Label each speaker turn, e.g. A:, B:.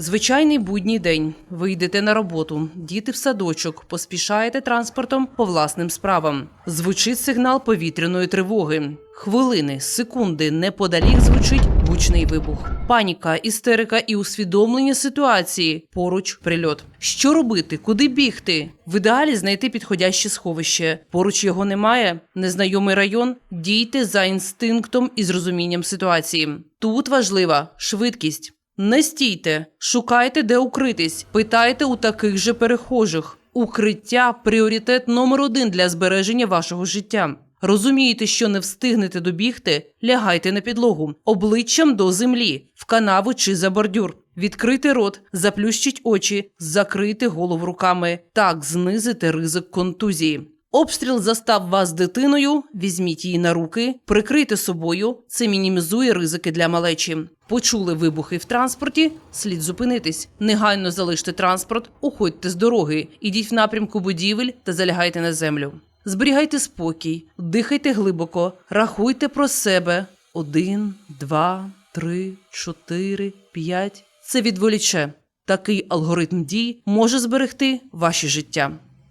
A: Звичайний будній день. Ви йдете на роботу, діти в садочок, поспішаєте транспортом по власним справам. Звучить сигнал повітряної тривоги. Хвилини, секунди неподалік звучить гучний вибух. Паніка, істерика і усвідомлення ситуації. Поруч прильот. Що робити? Куди бігти? В ідеалі знайти підходяще сховище. Поруч його немає. Незнайомий район. Дійте за інстинктом і з розумінням ситуації. Тут важлива швидкість. Не стійте, шукайте, де укритись, питайте у таких же перехожих. Укриття пріоритет номер один для збереження вашого життя. Розумієте, що не встигнете добігти, лягайте на підлогу, обличчям до землі, в канаву чи за бордюр. Відкрити рот, заплющіть очі, закрийте голову руками. Так знизите ризик контузії. Обстріл застав вас дитиною, візьміть її на руки, прикрийте собою. Це мінімізує ризики для малечі. Почули вибухи в транспорті, слід зупинитись. Негайно залиште транспорт, уходьте з дороги, ідіть в напрямку будівель та залягайте на землю. Зберігайте спокій, дихайте глибоко, рахуйте про себе. Один, два, три, чотири, п'ять. Це відволіче. Такий алгоритм дій може зберегти ваші життя.